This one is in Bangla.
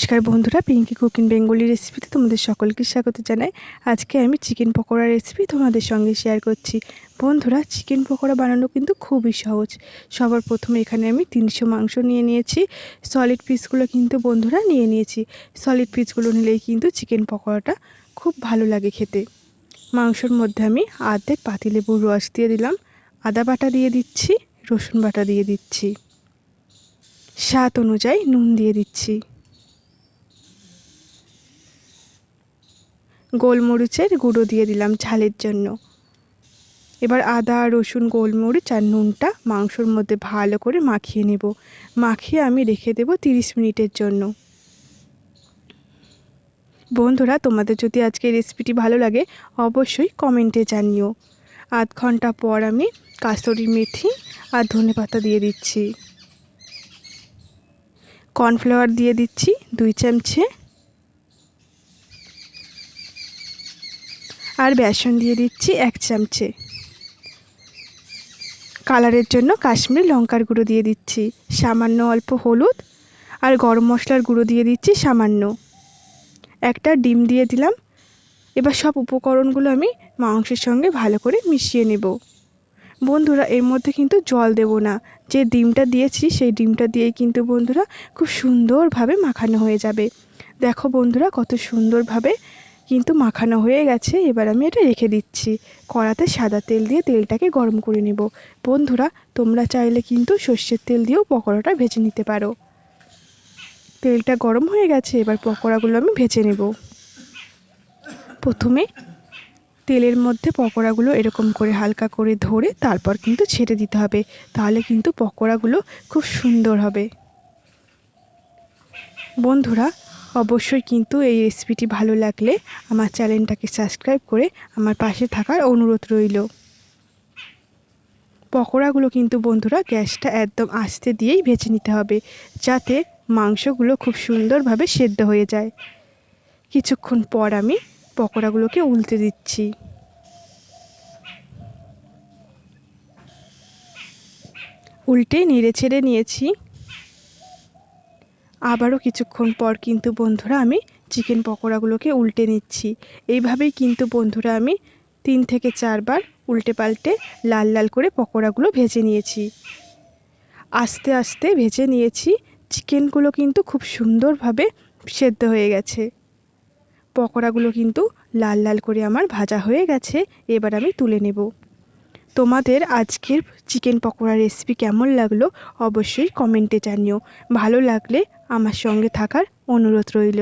নমস্কার বন্ধুরা পিঙ্কি কুকিং বেঙ্গলি রেসিপিতে তোমাদের সকলকে স্বাগত জানাই। আজকে আমি চিকেন পকোড়া রেসিপি তোমাদের সঙ্গে শেয়ার করছি। বন্ধুরা চিকেন পকোড়া বানানো কিন্তু খুবই সহজ। সবার প্রথমে এখানে আমি তিনশো মাংস নিয়ে নিয়েছি। সলিড পিসগুলো কিন্তু বন্ধুরা নিয়ে নিয়েছি। সলিড পিসগুলো নিলেই কিন্তু চিকেন পকোড়াটা খুব ভালো লাগে খেতে। মাংসর মধ্যে আমি আর্ধেক পাতিলেবুর রস দিয়ে দিলাম। আদা বাটা দিয়ে দিচ্ছি, রসুন বাটা দিয়ে দিচ্ছি। স্বাদ অনুযায়ী নুন দিয়ে দিচ্ছি। গোলমরিচের গুঁড়ো দিয়ে দিলাম ঝালের জন্য। এবার আদা, রসুন, গোলমরিচ আর নুনটা মাংসর মধ্যে ভালো করে মাখিয়ে নেব। মাখিয়ে আমি রেখে দেব তিরিশ মিনিটের জন্য। বন্ধুরা, তোমাদের যদি আজকে রেসিপিটি ভালো লাগে, অবশ্যই কমেন্টে জানিও। আধ ঘণ্টা পর আমি কাস্তরি মেথি আর ধনে পাতা দিয়ে দিচ্ছি। কর্নফ্লাওয়ার দিয়ে দিচ্ছি দুই চামচে আর বেসন দিয়ে দিচ্ছি এক চামচে। কালারের জন্য কাশ্মীরি লঙ্কার গুঁড়ো দিয়ে দিচ্ছি। সামান্য অল্প হলুদ আর গরম মশলার গুঁড়ো দিয়ে দিচ্ছি সামান্য। একটা ডিম দিয়ে দিলাম। এবার সব উপকরণগুলো আমি মাংসের সঙ্গে ভালো করে মিশিয়ে নেব। বন্ধুরা, এর মধ্যে কিন্তু জল দেব না। যে ডিমটা দিয়েছি, সেই ডিমটা দিয়েই কিন্তু বন্ধুরা খুব সুন্দরভাবে মাখানো হয়ে যাবে। দেখো বন্ধুরা, কত সুন্দরভাবে কিন্তু মাখানো হয়ে গেছে, এবার আমি এটা রেখে দিচ্ছি। কড়াতে সাদা তেল দিয়ে তেলটাকে গরম করে নেব। বন্ধুরা, তোমরা চাইলে কিন্তু সর্ষের তেল দিয়েও পকোড়াটা ভেজে নিতে পারো। তেলটা গরম হয়ে গেছে, এবার পকোড়াগুলো আমি ভেজে নেব। প্রথমে তেলের মধ্যে পকোড়াগুলো এরকম করে হালকা করে ধরে তারপর কিন্তু ছেড়ে দিতে হবে। তাহলে কিন্তু পকোড়াগুলো খুব সুন্দর হবে। বন্ধুরা অবশ্যই কিন্তু এই রেসিপিটি ভালো লাগলে আমার চ্যানেলটাকে সাবস্ক্রাইব করে আমার পাশে থাকার অনুরোধ রইল। পকোড়াগুলো কিন্তু বন্ধুরা গ্যাসটা একদম আস্তে দিয়েই ভেজে নিতে হবে যাতে মাংসগুলো খুব সুন্দরভাবে সেদ্ধ হয়ে যায়। কিছুক্ষণ পর আমি পকোড়াগুলোকে উল্টে দিচ্ছি। উল্টে নেড়ে ছেড়ে নিয়েছি। আবারও কিছুক্ষণ পর কিন্তু বন্ধুরা আমি চিকেন পকোড়াগুলোকে উল্টে নিচ্ছি। এইভাবেই কিন্তু বন্ধুরা আমি তিন থেকে চারবার উল্টে পাল্টে লাল লাল করে পকোড়াগুলো ভেজে নিয়েছি। আস্তে আস্তে ভেজে নিয়েছি, চিকেনগুলো কিন্তু খুব সুন্দরভাবে সেদ্ধ হয়ে গেছে। পকোড়াগুলো কিন্তু লাল লাল করে আমার ভাজা হয়ে গেছে, এবার আমি তুলে নেব। তোমাদের আজকের চিকেন পকোড়া রেসিপি কেমন লাগল অবশ্যই কমেন্টে জানিও। ভালো লাগলে আমার সঙ্গে থাকার অনুরোধ রইল।